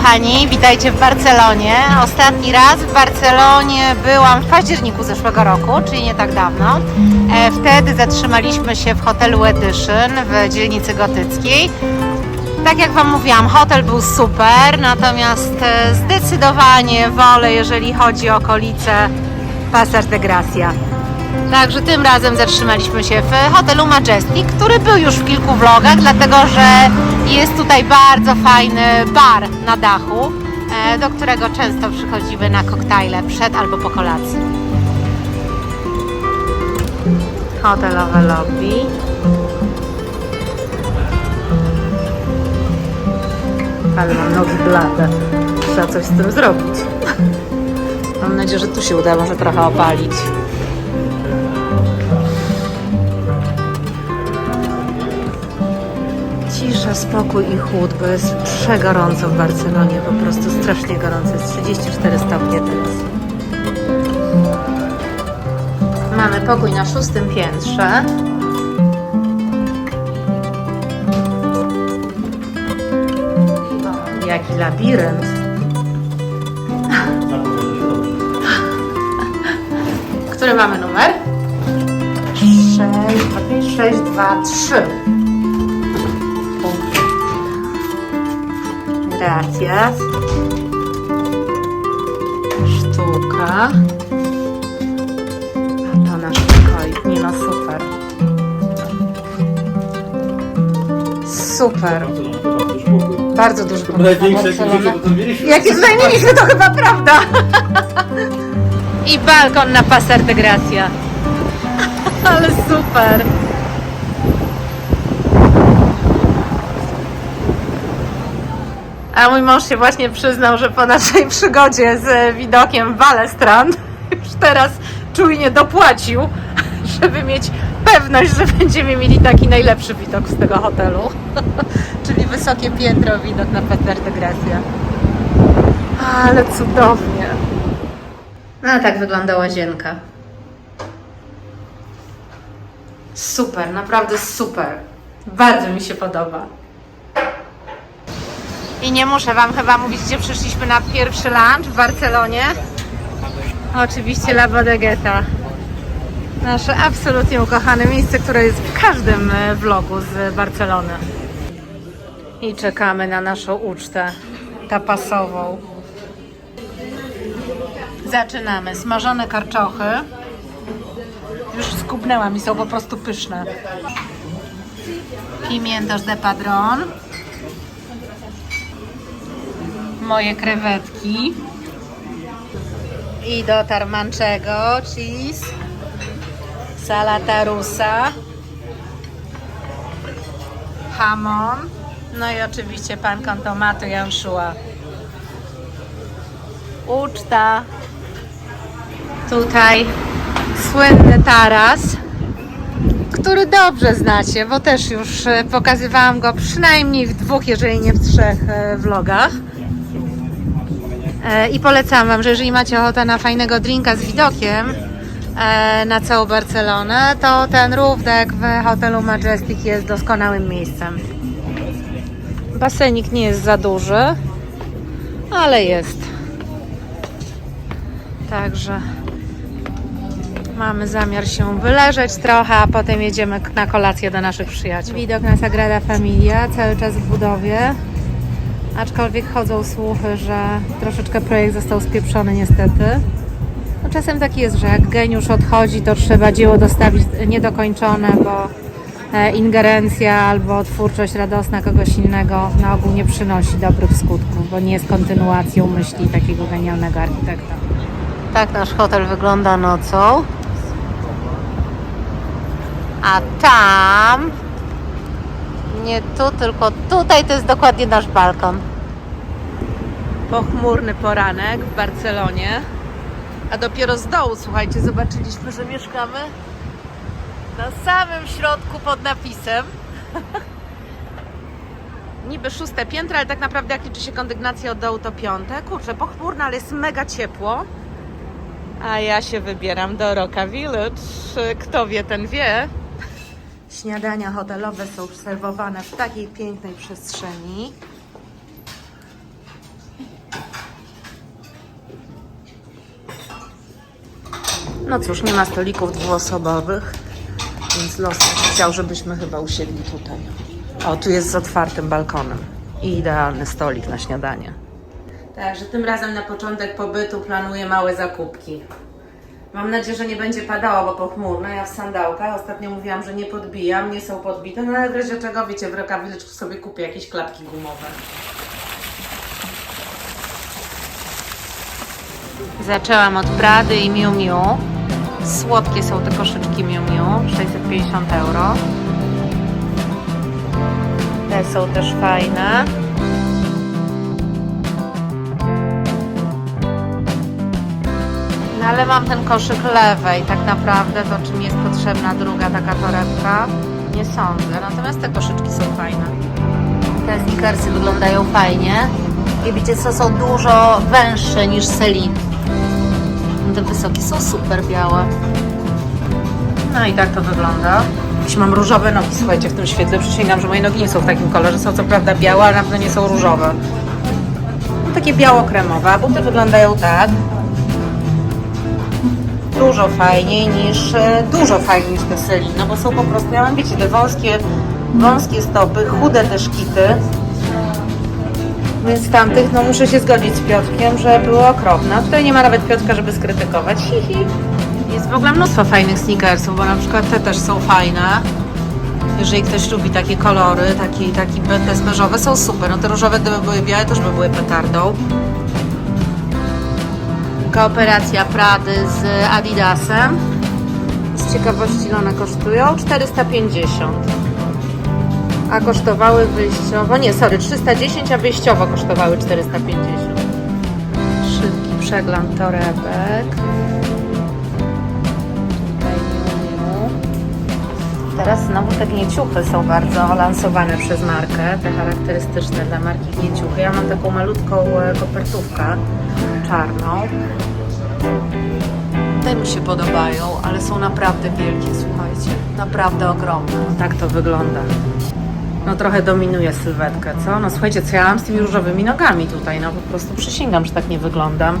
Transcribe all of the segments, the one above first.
kochani, witajcie w Barcelonie. Ostatni raz w Barcelonie byłam w październiku zeszłego roku, czyli nie tak dawno. E, Wtedy zatrzymaliśmy się w hotelu Edition w dzielnicy gotyckiej. Tak jak Wam mówiłam, hotel był super, natomiast e, zdecydowanie wolę, jeżeli chodzi o okolice Pasar de Gracia. Także tym razem zatrzymaliśmy się w hotelu Majestic, który był już w kilku vlogach, dlatego że jest tutaj bardzo fajny bar na dachu, e, do którego często przychodzimy na koktajle przed albo po kolacji. Hotelowe lobby. Ale mam nogi blade. Trzeba coś z tym zrobić. Mam nadzieję, że tu się uda może trochę opalić. Spokój i chłód, bo jest przegorąco w Barcelonie, po prostu strasznie gorąco, jest 34 stopnie teraz. Mamy pokój na szóstym piętrze. O, jaki labirynt. Który mamy numer? 6, 6, 2, 3. Gracias. Sztuka. A to nasz pokoik. Nie no, super. Super. Bardzo duży pokój. Największe na jak Barcelonę. to mieliśmy. Jak je znajmiliśmy, to chyba prawda. I balkon na Pasar de Gracia. Ale super. A mój mąż się właśnie przyznał, że po naszej przygodzie z widokiem Walestrand już teraz czujnie dopłacił, żeby mieć pewność, że będziemy mieli taki najlepszy widok z tego hotelu. Czyli wysokie piętro, widok na Pasar de Gracia. Ale cudownie. No tak wygląda łazienka. Super, naprawdę super. Bardzo mi się podoba. I nie muszę Wam chyba mówić, gdzie przyszliśmy na pierwszy lunch w Barcelonie. Oczywiście La Bodegueta. Nasze absolutnie ukochane miejsce, które jest w każdym e, vlogu z Barcelony. I czekamy na naszą ucztę tapasową. Zaczynamy. Smażone karczochy. Już skupnęłam i są po prostu pyszne. Pimientos de padron. Moje krewetki. I dotar manchego, cheese. Salata rusa. Hamon. No i oczywiście pan con tomato i anchois. Uczta. Tutaj słynny taras, który dobrze znacie, bo też już e, pokazywałam go przynajmniej w dwóch, jeżeli nie w trzech e, vlogach. E, I polecam Wam, że jeżeli macie ochotę na fajnego drinka z widokiem e, na całą Barcelonę, to ten rówdek w hotelu Majestic jest doskonałym miejscem. Basenik nie jest za duży, ale jest. Także mamy zamiar się wyleżeć trochę, a potem jedziemy na kolację do naszych przyjaciół. Widok na Sagrada Familia, cały czas w budowie. Aczkolwiek chodzą słuchy, że troszeczkę projekt został spieprzony niestety. No czasem tak jest, że jak geniusz odchodzi, to trzeba dzieło dostawić niedokończone, bo e, ingerencja albo twórczość radosna kogoś innego na ogół nie przynosi dobrych skutków, bo nie jest kontynuacją myśli takiego genialnego architekta. Tak nasz hotel wygląda nocą. A tam, nie tu, tylko tutaj to jest dokładnie nasz balkon. Pochmurny poranek w Barcelonie. A dopiero z dołu, słuchajcie, zobaczyliśmy, że mieszkamy na samym środku pod napisem. Niby szóste piętro, ale tak naprawdę jak liczy się kondygnacja od dołu to piąte. Kurczę, pochmurno, ale jest mega ciepło. A ja się wybieram do Roca Village. Kto wie, ten wie. Śniadania hotelowe są serwowane w takiej pięknej przestrzeni. No cóż, nie ma stolików dwuosobowych, więc los chciał, żebyśmy chyba usiedli tutaj. O, tu jest z otwartym balkonem i idealny stolik na śniadanie. Także tym razem na początek pobytu planuję małe zakupki. Mam nadzieję, że nie będzie padało, bo pochmurno. Ja w sandałkach. Ostatnio mówiłam, że nie podbijam, nie są podbite, no ale w razie czego, wiecie, w rękawiczku sobie kupię jakieś klapki gumowe. Zaczęłam od Prady i Miu Miu. Słodkie są te koszyczki Miu Miu, 650 euro. Te są też fajne. No ale mam ten koszyk lewej, tak naprawdę to czy mi jest potrzebna druga taka torebka? Nie sądzę, natomiast te koszyczki są fajne. Te sneakersy wyglądają fajnie i widzicie co, są dużo węższe niż Celine. Te wysokie są super białe. No i tak to wygląda. Jeśli mam różowe nogi, słuchajcie, w tym świetle przysięgam, że moje nogi nie są w takim kolorze, są co prawda białe, ale na pewno nie są różowe. Takie biało-kremowe, a buty wyglądają tak. Dużo fajniej niż, e, dużo fajniej niż te Celine, no bo są po prostu, ja mam, wiecie, te wąskie, wąskie stopy, chude te szkity. Więc tamtych, no muszę się zgodzić z Piotrkiem, że było okropne. Tutaj nie ma nawet Piotrka, żeby skrytykować. Hi, hi. Jest w ogóle mnóstwo fajnych sneakersów, bo na przykład te też są fajne. Jeżeli ktoś lubi takie kolory, taki, taki te są super. No te różowe, gdyby były białe, też by były petardą. Kooperacja Prady z Adidasem. Z ciekawości ile one kosztują? 450 a kosztowały wyjściowo, nie, sorry, 310, a wyjściowo kosztowały 450. Szybki przegląd torebek. Teraz znowu te gnieciuchy są bardzo lansowane przez markę, te charakterystyczne dla marki gnieciuchy. Ja mam taką malutką e, kopertówkę czarną. Te mi się podobają, ale są naprawdę wielkie, słuchajcie. Naprawdę ogromne. Tak to wygląda. No trochę dominuje sylwetkę, co? No słuchajcie, co ja mam z tymi różowymi nogami tutaj? No po prostu przysięgam, że tak nie wyglądam.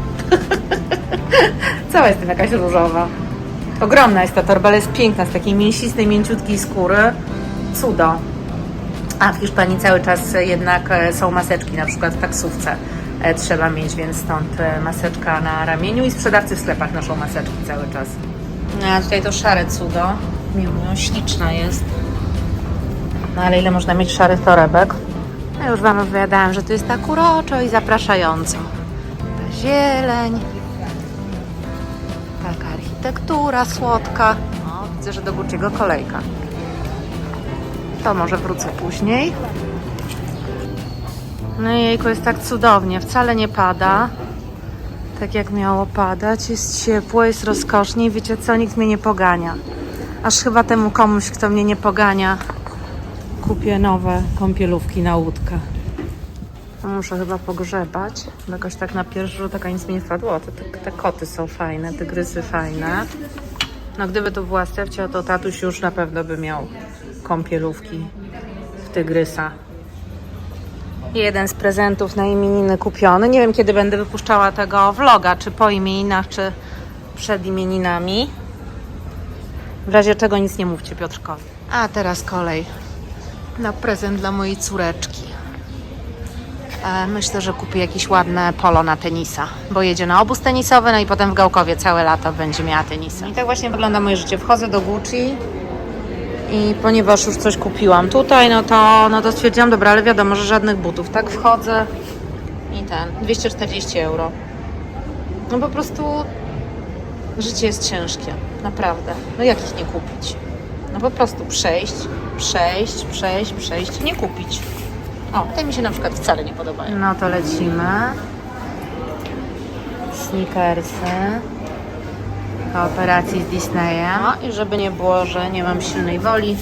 Cała jestem jakaś różowa. Ogromna jest ta torba, ale jest piękna, z takiej mięsistej, mięciutkiej skóry. Cudo. A w Hiszpanii cały czas jednak e, są maseczki, na przykład w taksówce e, trzeba mieć, więc stąd e, maseczka na ramieniu i sprzedawcy w sklepach noszą maseczki cały czas. No, a tutaj to szare cudo. Miło, śliczna jest. No ale ile można mieć szarych torebek? Ja już Wam opowiadałam, że tu jest tak uroczo i zapraszająco. Ta zieleń. Architektura słodka. O, widzę, że do Gucci'ego kolejka. To może wrócę później. No jejku, jest tak cudownie. Wcale nie pada. Tak jak miało padać. Jest ciepło, jest rozkosznie i wiecie co? Nikt mnie nie pogania. Aż chyba temu komuś, kto mnie nie pogania, kupię nowe kąpielówki na łódkę. Muszę chyba pogrzebać, jakoś tak na pierwszy rzut taka nic mi nie wpadło. Te, te, te koty są fajne, tygrysy fajne. No gdyby to była Stefcia, to tatuś już na pewno by miał kąpielówki w tygrysa. Jeden z prezentów na imieniny kupiony. Nie wiem kiedy będę wypuszczała tego vloga, czy po imieninach, czy przed imieninami. W razie czego nic nie mówcie Piotrkowi. A teraz kolej na prezent dla mojej córeczki. E, Myślę, że kupi jakieś ładne polo na tenisa, bo jedzie na obóz tenisowy, no i potem w Gałkowie całe lato będzie miała tenisa. I tak właśnie wygląda moje życie. Wchodzę do Gucci i ponieważ już coś kupiłam tutaj, no to, no to stwierdziłam, dobra, ale wiadomo, że żadnych butów. Tak wchodzę i ten, 240 euro. No po prostu życie jest ciężkie, naprawdę. No jak ich nie kupić? No po prostu przejść, przejść, przejść, przejść nie kupić. O, te mi się na przykład wcale nie podobają. No to lecimy. Sneakersy. Kooperacji z Disneyem. No i żeby nie było, że nie mam silnej woli,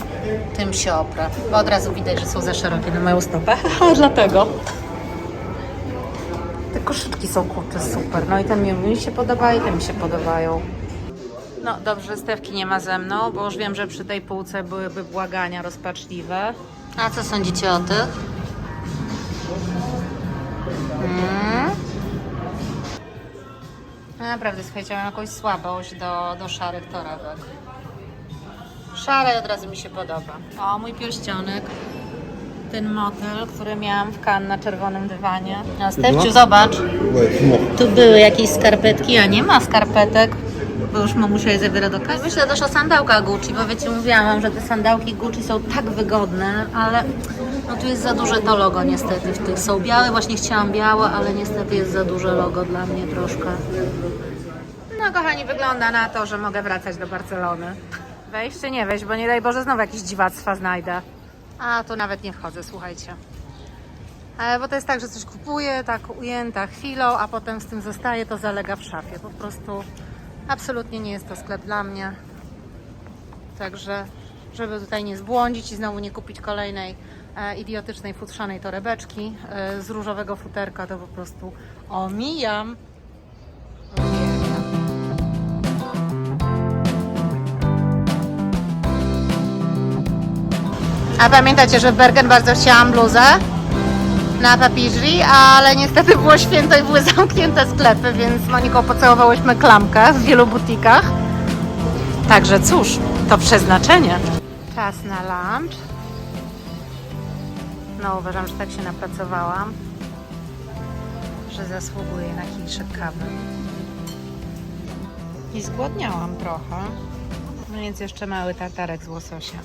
tym się oprę. Bo od razu widać, że są za szerokie na moją stopę. A dlatego. Te koszyczki są kurczę super. No i mi mi się podoba i te mi się podobają. No dobrze, Stewki nie ma ze mną, bo już wiem, że przy tej półce byłyby błagania rozpaczliwe. A co sądzicie o tych? Hmm? naprawdę, słuchajcie, mam jakąś słabość do, do szarych torebek. Szare od razu mi się podoba. O, mój pierścionek. Ten motyl, który miałam w kan na czerwonym dywanie. A Stefciu, zobacz. Tu były jakieś skarpetki, a nie ma skarpetek. Bo już mamusia je zabiera do kasy. Myślę też o sandałkach Gucci, bo wiecie, mówiłam wam, że te sandałki Gucci są tak wygodne, ale no tu jest za duże to logo niestety w tych. Są białe, właśnie chciałam białe, ale niestety jest za duże logo dla mnie troszkę. No kochani, wygląda na to, że mogę wracać do Barcelony. Wejść czy nie wejść, bo nie daj Boże znowu jakieś dziwactwa znajdę. A, tu nawet nie wchodzę, słuchajcie. E, Bo to jest tak, że coś kupuję, tak ujęta chwilą, a potem z tym zostaje, to zalega w szafie. Po prostu absolutnie nie jest to sklep dla mnie. Także, żeby tutaj nie zbłądzić i znowu nie kupić kolejnej idiotycznej, futrzanej torebeczki e, z różowego futerka, to po prostu omijam. A pamiętacie, że w Bergen bardzo chciałam bluzę na papiżri, ale niestety było święto i były zamknięte sklepy, więc z Moniką pocałowałyśmy klamkę w wielu butikach. Także cóż, to przeznaczenie. Czas na lunch. No uważam, że tak się napracowałam, że zasługuję na kieliszek kawy. I zgłodniałam trochę, więc jeszcze mały tartarek z łososia.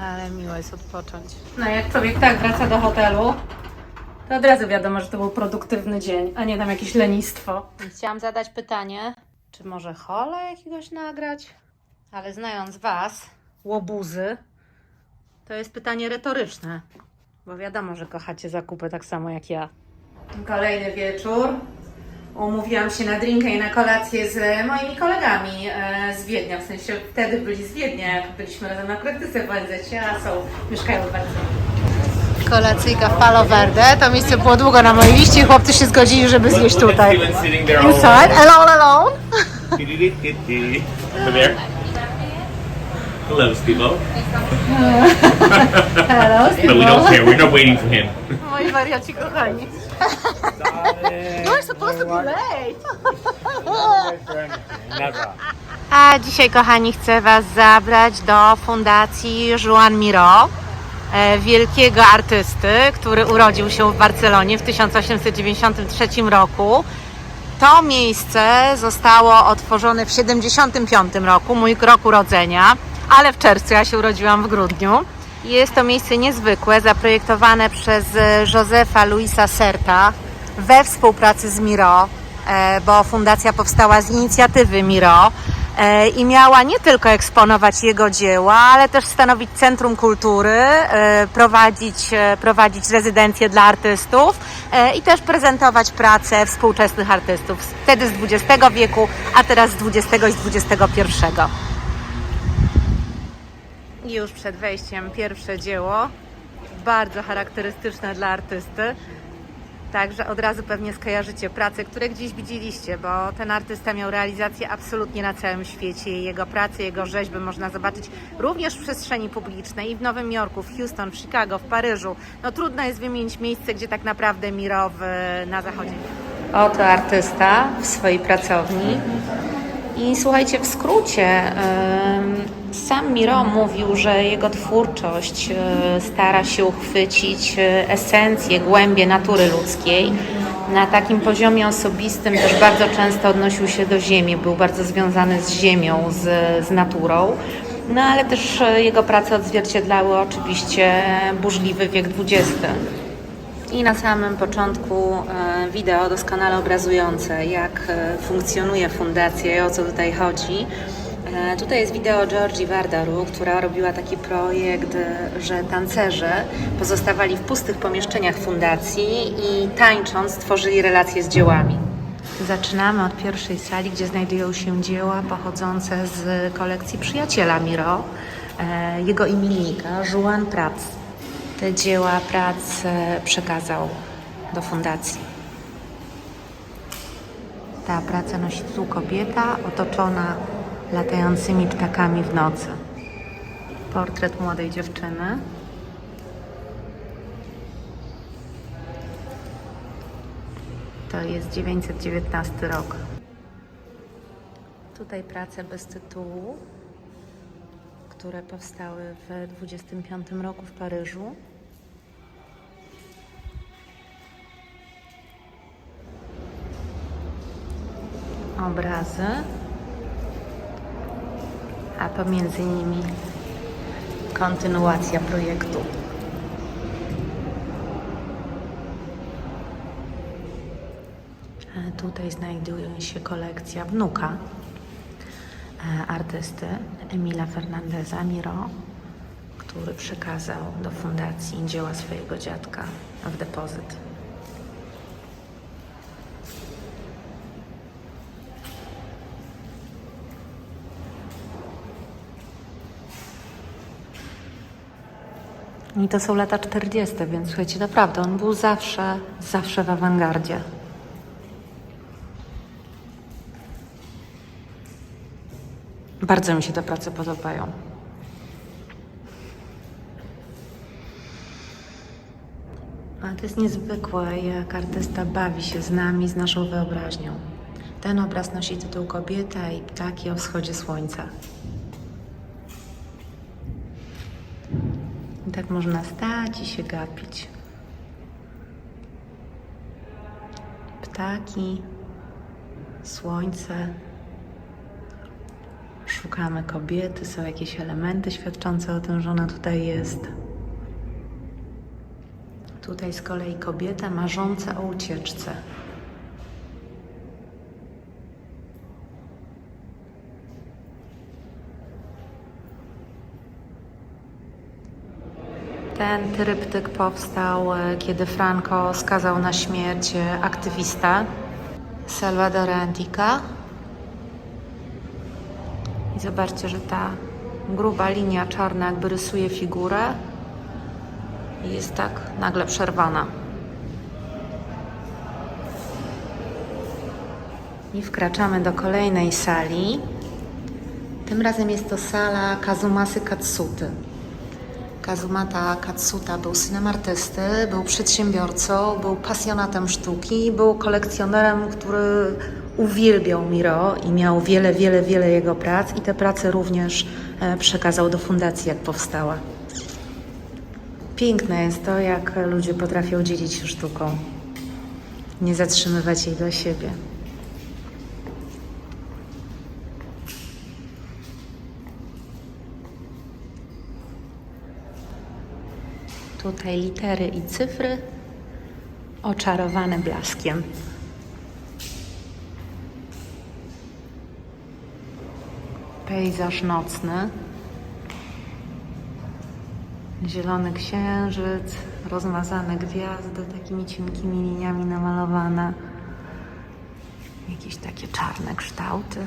Ale miło jest odpocząć. No jak człowiek tak wraca do hotelu, to od razu wiadomo, że to był produktywny dzień, a nie tam jakieś lenistwo. Chciałam zadać pytanie, czy może hola jakiegoś nagrać? Ale znając Was, łobuzy, to jest pytanie retoryczne, bo wiadomo, że kochacie zakupy tak samo jak ja. Kolejny wieczór. Umówiłam się na drinka i na kolację z moimi kolegami e, z Wiednia, w sensie wtedy byli z Wiednia, jak byliśmy razem na praktyce w ONZ, a są, mieszkają w Barcelonie. Kolacyjka w Palo Verde, to miejsce było długo na mojej liście i chłopcy się zgodzili, żeby zjeść tutaj. Inside, alone, alone. Hello, Steve. Hello, But we don't care. We're not waiting for him. Moi wariaci kochani. You're supposed to be late. Never. A dzisiaj, kochani, chcę Was zabrać do Fundacji Juan Miro, e, wielkiego artysty, który urodził się w Barcelonie w 1893 roku. To miejsce zostało otworzone w 75 roku, mój rok urodzenia, ale w czerwcu, ja się urodziłam w grudniu. Jest to miejsce niezwykłe, zaprojektowane przez e, Josefa Luisa Serta we współpracy z Miro, e, bo fundacja powstała z inicjatywy Miro e, i miała nie tylko eksponować jego dzieła, ale też stanowić centrum kultury, prowadzić, prowadzić rezydencje dla artystów i też prezentować pracę współczesnych artystów, wtedy z XX wieku, a teraz z XX i XXI. I już przed wejściem pierwsze dzieło, bardzo charakterystyczne dla artysty. Także od razu pewnie skojarzycie prace, które gdzieś widzieliście, bo ten artysta miał realizację absolutnie na całym świecie. Jego prace, jego rzeźby można zobaczyć również w przestrzeni publicznej i w Nowym Jorku, w Houston, w Chicago, w Paryżu. No trudno jest wymienić miejsce, gdzie tak naprawdę Miro w, na zachodzie. Oto artysta w swojej pracowni. I słuchajcie, w skrócie, sam Miro mówił, że jego twórczość e, stara się uchwycić e, esencję, głębie natury ludzkiej. Na takim poziomie osobistym też bardzo często odnosił się do ziemi, był bardzo związany z ziemią, z, z naturą. No ale też e, jego prace odzwierciedlały oczywiście burzliwy wiek XX. I na samym początku wideo doskonale obrazujące, jak funkcjonuje fundacja i o co tutaj chodzi. E, Tutaj jest wideo Georgi Wardaru, która robiła taki projekt, e, że tancerze pozostawali w pustych pomieszczeniach fundacji i tańcząc tworzyli relacje z dziełami. Zaczynamy od pierwszej sali, gdzie znajdują się dzieła pochodzące z kolekcji przyjaciela Miro, e, jego imiennika, Juan Prats. Te dzieła prac przekazał do fundacji. Ta praca nosi tytuł Kobieta otoczona latającymi ptakami w nocy. Portret młodej dziewczyny. To jest 919 rok. Tutaj prace bez tytułu, które powstały w 25 roku w Paryżu. Obrazy, a pomiędzy nimi kontynuacja projektu. E, Tutaj znajduje się kolekcja wnuka e, artysty Emila Fernandeza Miro, który przekazał do fundacji dzieła swojego dziadka w depozyt. I to są lata 40., więc słuchajcie, naprawdę, on był zawsze, zawsze w awangardzie. Bardzo mi się te prace podobają. Ale to jest niezwykłe, jak artysta bawi się z nami, z naszą wyobraźnią. Ten obraz nosi tytuł Kobieta i ptaki o wschodzie słońca. I tak można stać i się gapić. Ptaki, słońce. Szukamy kobiety, są jakieś elementy świadczące o tym, że ona tutaj jest. Tutaj z kolei kobieta marząca o ucieczce. Ten tryptyk powstał, e, kiedy Franco skazał na śmierć e, aktywistę Salvadora Antica. I zobaczcie, że ta gruba linia czarna jakby rysuje figurę i jest tak nagle przerwana. I wkraczamy do kolejnej sali. Tym razem jest to sala Kazumasy Katsuty. Kazumata Katsuta był synem artysty, był przedsiębiorcą, był pasjonatem sztuki, był kolekcjonerem, który uwielbiał Miro i miał wiele, wiele, wiele jego prac i te prace również e, przekazał do fundacji, jak powstała. Piękne jest to, jak ludzie potrafią dzielić się sztuką, nie zatrzymywać jej dla siebie. Tutaj litery i cyfry oczarowane blaskiem. Pejzaż nocny. Zielony księżyc, rozmazane gwiazdy, takimi cienkimi liniami namalowane. Jakieś takie czarne kształty.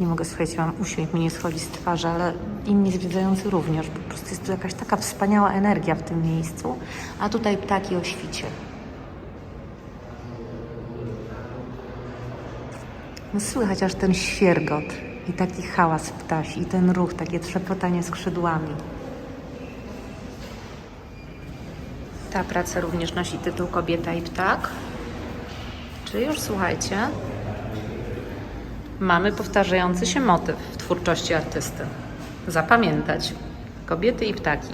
Nie mogę, słuchajcie, mam uśmiech mi nie schodzi z twarzy, ale inni zwiedzający również. Po prostu jest tu jakaś taka wspaniała energia w tym miejscu. A tutaj ptaki o świcie. No słychać aż ten świergot i taki hałas ptasi i ten ruch, takie trzepotanie skrzydłami. Ta praca również nosi tytuł Kobieta i ptak. Czy już słuchajcie, mamy powtarzający się motyw w twórczości artysty. Zapamiętać. Kobiety i ptaki.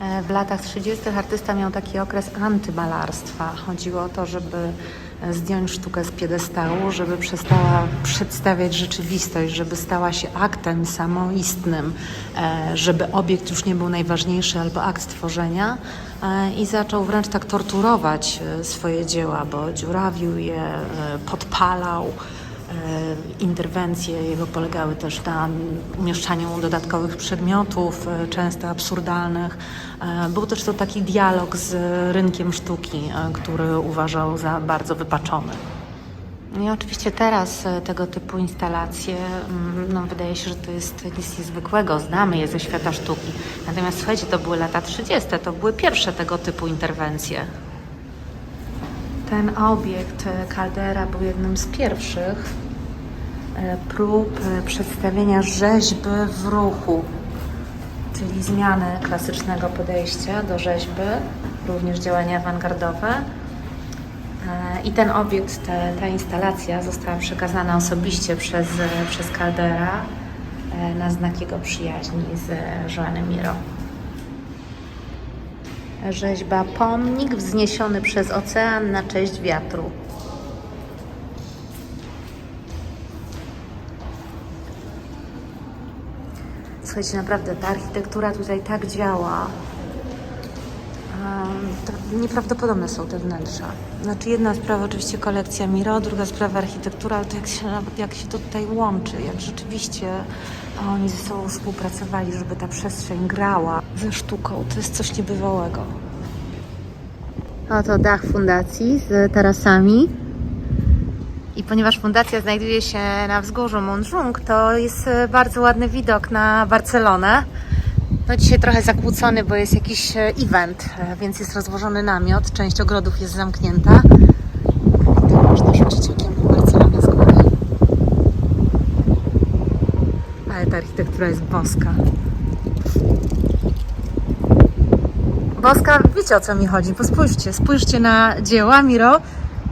E, W latach 30. artysta miał taki okres antymalarstwa. Chodziło o to, żeby e, zdjąć sztukę z piedestału, żeby przestała przedstawiać rzeczywistość, żeby stała się aktem samoistnym, e, żeby obiekt już nie był najważniejszy albo akt tworzenia e, i zaczął wręcz tak torturować swoje dzieła, bo dziurawił je, podpalał. E, Interwencje jego polegały też na umieszczaniu dodatkowych przedmiotów, e, często absurdalnych. E, Był też to taki dialog z rynkiem sztuki, który uważał za bardzo wypaczony. I oczywiście teraz tego typu instalacje, mm, no wydaje się, że to jest nic niezwykłego, znamy je ze świata sztuki. Natomiast słuchajcie, to były lata 30., to były pierwsze tego typu interwencje. Ten obiekt, kaldera, był jednym z pierwszych prób e, przedstawienia rzeźby w ruchu. czyli zmiany klasycznego podejścia do rzeźby, również działania awangardowe. E, I ten obiekt, te, ta instalacja została przekazana osobiście przez, przez Caldera e, na znak jego przyjaźni z Joanem Miro. Rzeźba Pomnik wzniesiony przez ocean na cześć wiatru. Słuchajcie, naprawdę ta architektura tutaj tak działa. Nieprawdopodobne są te wnętrza. Znaczy jedna sprawa oczywiście kolekcja Miro, druga sprawa architektura, ale to jak się, jak się to tutaj łączy, jak rzeczywiście oni ze sobą współpracowali, żeby ta przestrzeń grała ze sztuką. To jest coś niebywałego. Oto dach fundacji z tarasami. I ponieważ fundacja znajduje się na wzgórzu Montjung, to jest e, bardzo ładny widok na Barcelonę. No dzisiaj trochę zakłócony, bo jest jakiś e, event, e, więc jest rozłożony namiot. Część ogrodów jest zamknięta. Tak można rzucić okiem Barcelonę z góry. Ale ta architektura jest boska. Boska, wiecie o co mi chodzi, bo spójrzcie, spójrzcie na dzieła Miro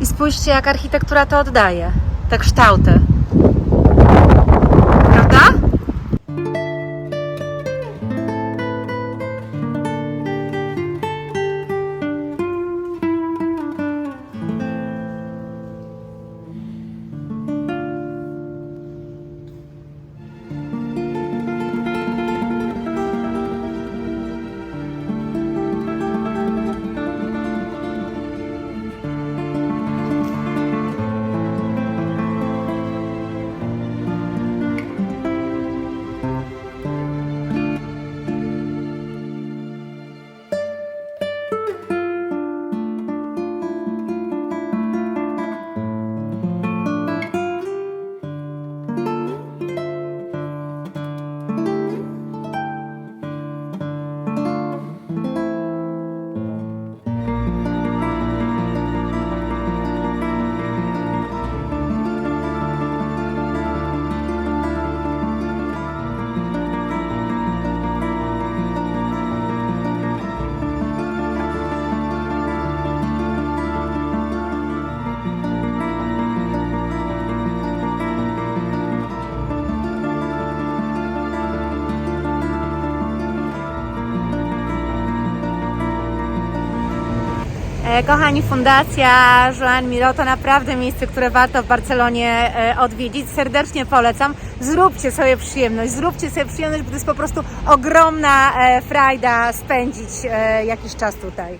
i spójrzcie jak architektura to oddaje, te kształty. Kochani, Fundacja Joan Miro to naprawdę miejsce, które warto w Barcelonie e, odwiedzić. Serdecznie polecam. Zróbcie sobie przyjemność, zróbcie sobie przyjemność, bo to jest po prostu ogromna e, frajda spędzić e, jakiś czas tutaj.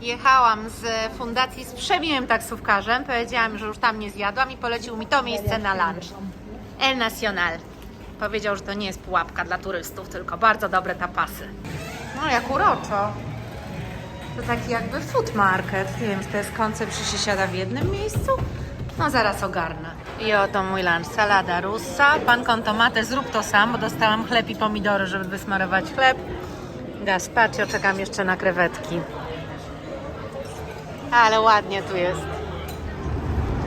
Jechałam z fundacji z przemiłym taksówkarzem. Powiedziałam, że już tam nie zjadłam i polecił mi to miejsce na lunch. El Nacional. Powiedział, że to nie jest pułapka dla turystów, tylko bardzo dobre tapasy. No jak uroczo. To taki jakby food market. Nie wiem, czy to jest koncept, czy się siada w jednym miejscu? No zaraz ogarnę. I oto mój lunch. Salada russa, pan con tomate, zrób to sam, bo dostałam chleb i pomidory, żeby wysmarować chleb. Gazpacho, czekam jeszcze na krewetki. Ale ładnie tu jest.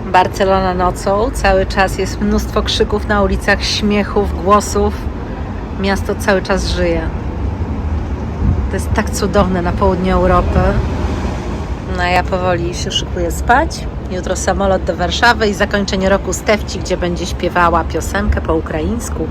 Barcelona nocą. Cały czas jest mnóstwo krzyków na ulicach, śmiechów, głosów. Miasto cały czas żyje. To jest tak cudowne na południu Europy. No ja powoli się szykuję spać. Jutro samolot do Warszawy i zakończenie roku Stefci, gdzie będzie śpiewała piosenkę po ukraińsku.